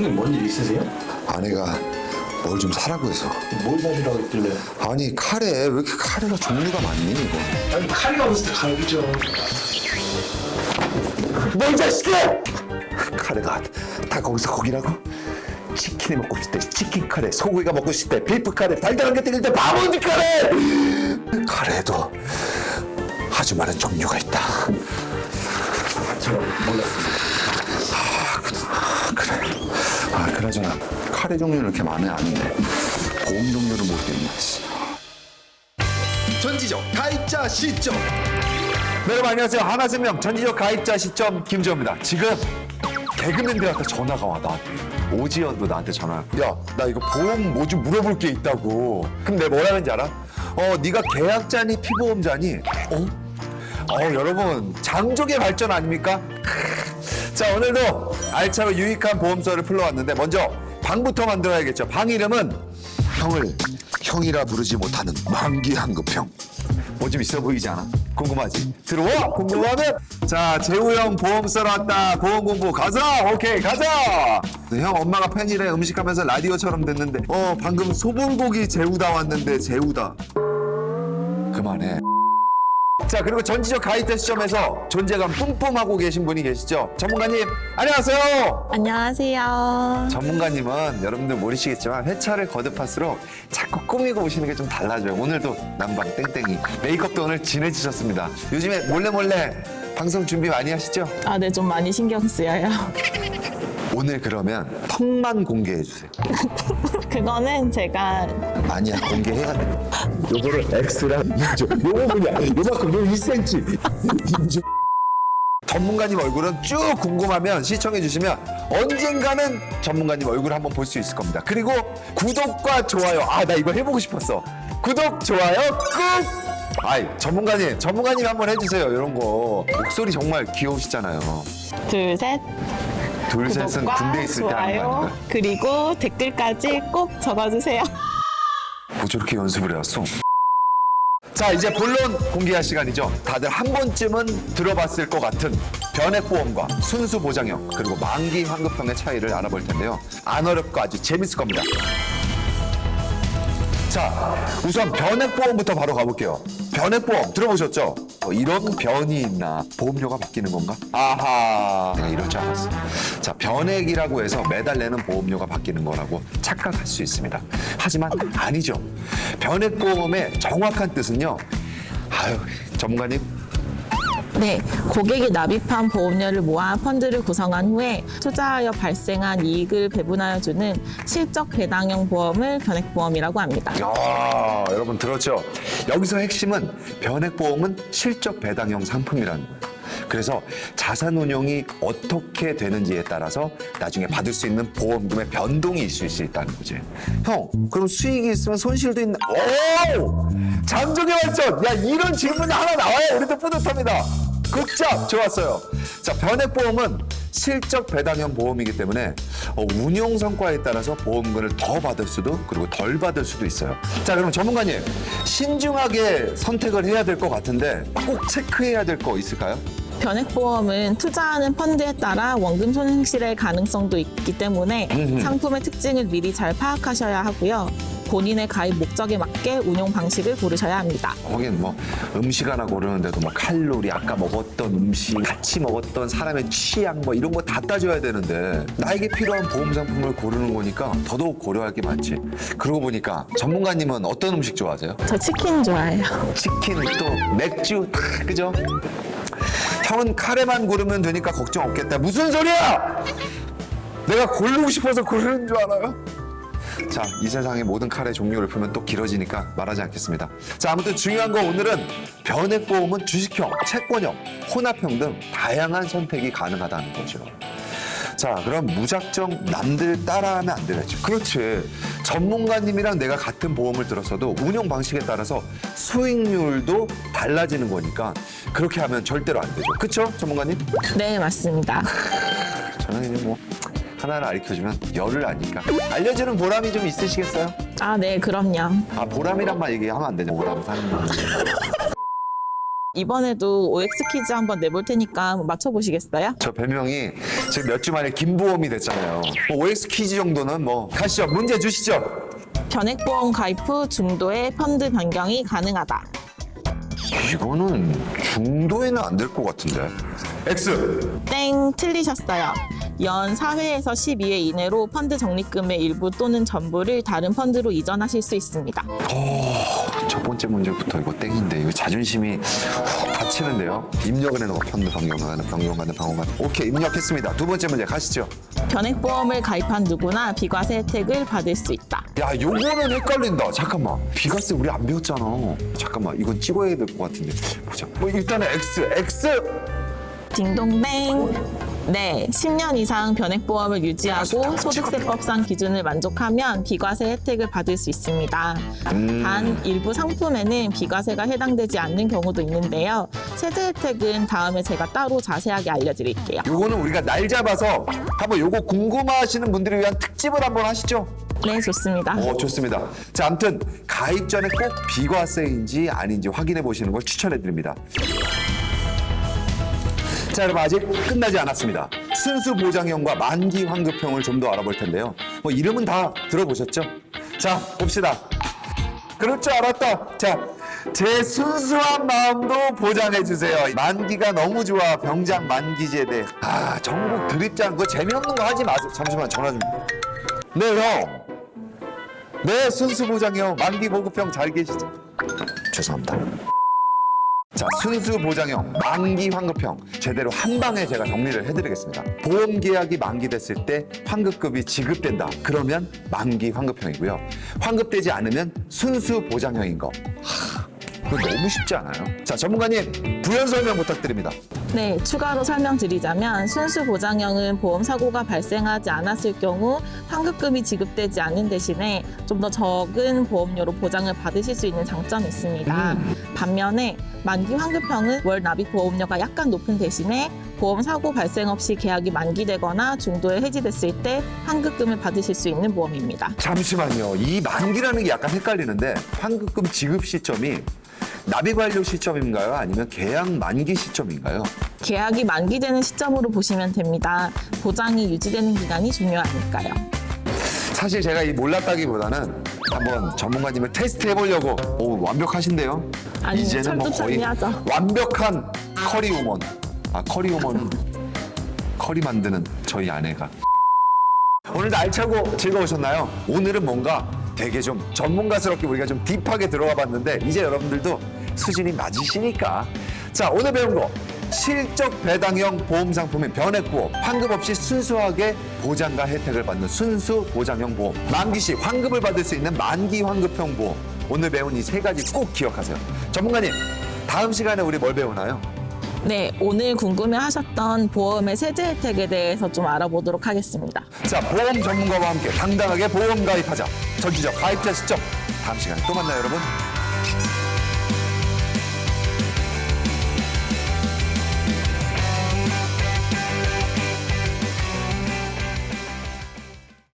형님 뭔 일 있으세요? 아내가 뭘 좀 사라고 해서. 뭘 사주라고 했길래? 아니 카레. 왜 이렇게 카레가 종류가 많니 이거? 아니 카리가 없을 때 갈비죠. 너이 자식아 카레가 다 거기서 거기라고? 치킨이 먹고 때 치킨 카레 소고기가 먹고 때 비프 카레 달달한 게 땡길 때 바보지 카레! 카레에도 아주 많은 종류가 있다. 저 몰랐습니다. 아, 그래. 아그 나저나 카레 종류는 이렇게 많이 아는데 보험 종류를 모르겠네 씨. 전지적 가입자 시점 네, 여러분 안녕하세요 하나생명 전지적 가입자 시점 김지호입니다 지금 개그맨들한테 전화가 와 나한테 오지연도 나한테 전화 야 나 이거 보험 뭐좀 물어볼 게 있다고 그럼 내가 뭐라는지 알아? 어 네가 계약자니 피보험자니? 어? 어 여러분 장족의 발전 아닙니까? 자 오늘도 알차고 유익한 보험서를 풀러왔는데 먼저 방부터 만들어야겠죠 방 이름은 형을 형이라 부르지 못하는 만기 한급형 뭐 좀 있어 보이지 않아? 궁금하지? 들어와! 궁금하면 자 재우 형 보험 써러 왔다 보험 공부 가자! 오케이 가자! 네, 형 엄마가 팬이래 음식하면서 라디오처럼 듣는데 어 방금 소불고기 재우다 왔는데 재우다 그만해 자 그리고 전지적 가입자 시점에서 존재감 뿜뿜하고 계신 분이 계시죠 전문가님 안녕하세요 안녕하세요. 전문가님은 여러분들 모르시겠지만 회차를 거듭할수록 자꾸 꾸미고 오시는 게 좀 달라져요 오늘도 남방 땡땡이 메이크업도 오늘 진해지셨습니다 요즘에 몰래 몰래 방송 준비 많이 하시죠? 아, 네, 좀 많이 신경 쓰여요. 오늘 그러면 턱만 공개해 주세요 그거는 제가 아니야 공개해야 돼 요거를 X랑 인조. 요거 뭐냐? 요만큼 요 2cm 인조. 전문가님 얼굴은 쭉 궁금하면 시청해 주시면 언젠가는 전문가님 얼굴 한번 볼 수 있을 겁니다. 그리고 구독과 좋아요. 아 나 이거 해보고 싶었어. 구독 좋아요 꾹! 아이 전문가님 전문가님 한번 해주세요 이런 거. 목소리 정말 귀여우시잖아요. 둘, 셋. 둘 셋은 구독과 군대 있을 때 하는 거. 아닌가요? 그리고 댓글까지 꼭 적어주세요. 뭐 저렇게 연습을 해왔어? 자 이제 본론 공개할 시간이죠. 다들 한 번쯤은 들어봤을 것 같은 변액보험과 순수 보장형 그리고 만기 환급형의 차이를 알아볼 텐데요. 안 어렵고 아주 재밌을 겁니다. 자 우선 변액보험부터 바로 가볼게요. 변액보험 들어보셨죠? 어, 이런 변이 있나? 보험료가 바뀌는 건가? 아하 내가 이럴 줄 알았어. 자 변액이라고 해서 매달 내는 보험료가 바뀌는 거라고 착각할 수 있습니다. 하지만 아니죠. 변액보험의 정확한 뜻은요. 아유 전문가님 네, 고객이 납입한 보험료를 모아 펀드를 구성한 후에 투자하여 발생한 이익을 배분하여 주는 실적 배당형 보험을 변액보험이라고 합니다. 야, 여러분 들었죠? 여기서 핵심은 변액보험은 실적 배당형 상품이라는 거예요. 그래서 자산 운용이 어떻게 되는지에 따라서 나중에 받을 수 있는 보험금의 변동이 있을 수 있다는 거지. 형, 그럼 수익이 있으면 손실도 있나? 오! 잠정의 발전! 야, 이런 질문이 하나 나와야 우리도 뿌듯합니다. 굿잡! 좋았어요. 자, 변액보험은 실적 배당형 보험이기 때문에 어, 운용 성과에 따라서 보험금을 더 받을 수도 그리고 덜 받을 수도 있어요. 자, 그럼 전문가님 신중하게 선택을 해야 될 것 같은데 꼭 체크해야 될 거 있을까요? 변액보험은 투자하는 펀드에 따라 원금 손실의 가능성도 있기 때문에 상품의 특징을 미리 잘 파악하셔야 하고요. 본인의 가입 목적에 맞게 운용 방식을 고르셔야 합니다. 거긴 뭐 음식 하나 고르는데도 뭐 칼로리 아까 먹었던 음식 같이 먹었던 사람의 취향 뭐 이런 거 다 따져야 되는데 나에게 필요한 보험 상품을 고르는 거니까 더더욱 고려할 게 많지 그러고 보니까 전문가님은 어떤 음식 좋아하세요? 저 치킨 좋아해요. 치킨 또 맥주 다 그죠? 형은 카레만 고르면 되니까 걱정 없겠다 무슨 소리야 내가 고르고 싶어서 고르는 줄 알아요? 자, 이 세상의 모든 카레 종류를 풀면 또 길어지니까 말하지 않겠습니다. 자, 아무튼 중요한 거 오늘은 변액보험은 주식형, 채권형, 혼합형 등 다양한 선택이 가능하다는 거죠. 자, 그럼 무작정 남들 따라하면 안 되겠죠. 그렇지. 전문가님이랑 내가 같은 보험을 들었어도 운용 방식에 따라서 수익률도 달라지는 거니까 그렇게 하면 절대로 안 되죠. 그쵸, 전문가님? 네, 맞습니다. 저는 이제 뭐 하나를 알려주면 열을 아니까 알려주는 보람이 좀 있으시겠어요? 아, 네, 그럼요. 아 보람이란 말 얘기하면 안 되죠 보람 사는 거 이번에도 OX 퀴즈 한번 내볼 테니까 맞춰보시겠어요? 저 별명이 지금 몇 주 만에 김보험이 됐잖아요. 뭐 OX 퀴즈 정도는 뭐 가시죠. 문제 주시죠. 변액보험 가입 후 중도의 펀드 변경이 가능하다. 이거는 중도에는 안 될 것 같은데. X. 땡 틀리셨어요. 연 4회에서 12회 이내로 펀드 적립금의 일부 또는 전부를 다른 펀드로 이전하실 수 있습니다. 첫 번째 문제부터 이거 땡인데 이거 자존심이 훅 다치는데요. 입력을 해놓고 펀드 변경하는 변경하는 방어가는. 오케이 입력했습니다. 두 번째 문제 가시죠. 변액보험을 가입한 누구나 비과세 혜택을 받을 수 있다. 야 요거는 헷갈린다. 잠깐만. 비과세 우리 안 배웠잖아. 잠깐만 이건 찍어야 될 것 같은데. 보자. 뭐 일단은 X X. 딩동댕. 네, 10년 이상 변액보험을 유지하고 소득세법상 기준을 만족하면 비과세 혜택을 받을 수 있습니다. 단 일부 상품에는 비과세가 해당되지 않는 경우도 있는데요. 세제 혜택은 다음에 제가 따로 자세하게 알려드릴게요. 요거는 우리가 날 잡아서 한번 요거 궁금하시는 분들을 위한 특집을 한번 하시죠. 네, 좋습니다. 오, 좋습니다. 자, 아무튼 가입 전에 꼭 비과세인지 아닌지 확인해 보시는 걸 추천해 드립니다. 자, 여러분 아직 끝나지 않았습니다. 순수 보장형과 만기 환급형을 좀 더 알아볼 텐데요. 뭐 이름은 다 들어보셨죠? 자, 봅시다. 그럴 줄 알았다. 자, 제 순수한 마음도 보장해 주세요. 만기가 너무 좋아. 병장 만기 제대. 아, 전국 드립장 그거 재미없는 거 하지 마세요. 잠시만 전화 좀. 네, 형. 네, 순수 보장형 만기 보급형 잘 계시죠? 죄송합니다. 자, 순수 보장형, 만기 환급형 제대로 한 방에 제가 정리를 해드리겠습니다. 보험 계약이 만기됐을 때 환급금이 지급된다. 그러면 만기 환급형이고요. 환급되지 않으면 순수 보장형인 거. 너무 쉽지 않아요? 자, 전문가님 부연 설명 부탁드립니다. 네, 추가로 설명드리자면 순수 보장형은 보험 사고가 발생하지 않았을 경우 환급금이 지급되지 않은 대신에 좀 더 적은 보험료로 보장을 받으실 수 있는 장점이 있습니다. 반면에 만기 환급형은 월 납입 보험료가 약간 높은 대신에 보험 사고 발생 없이 계약이 만기되거나 중도에 해지됐을 때 환급금을 받으실 수 있는 보험입니다. 잠시만요. 이 만기라는 게 약간 헷갈리는데 환급금 지급 시점이 납입 완료 시점인가요? 아니면 계약 만기 시점인가요? 계약이 만기되는 시점으로 보시면 됩니다. 보장이 유지되는 기간이 중요하니까요. 사실 제가 이 몰랐다기보다는 한번 전문가님을 테스트 해보려고 오 완벽하신데요. 아니, 이제는 뭐 거의 철두철미하죠. 완벽한 커리 우먼. 아 커리 우먼은 커리 만드는 저희 아내가. 오늘도 알차고 즐거우셨나요? 오늘은 뭔가 되게 좀 전문가스럽게 우리가 좀 딥하게 들어가 봤는데 이제 여러분들도 수준이 맞으시니까. 자 오늘 배운 거. 실적 배당형 보험 상품인 변액보험. 환급 없이 순수하게 보장과 혜택을 받는 순수 보장형 보험. 만기 시 환급을 받을 수 있는 만기 환급형 보험. 오늘 배운 이 세 가지 꼭 기억하세요. 전문가님 다음 시간에 우리 뭘 배우나요? 네, 오늘 궁금해 하셨던 보험의 세제 혜택에 대해서 좀 알아보도록 하겠습니다. 자 보험 전문가와 함께 당당하게 보험 가입하자. 전지적 가입자 시점 다음 시간에 또 만나요 여러분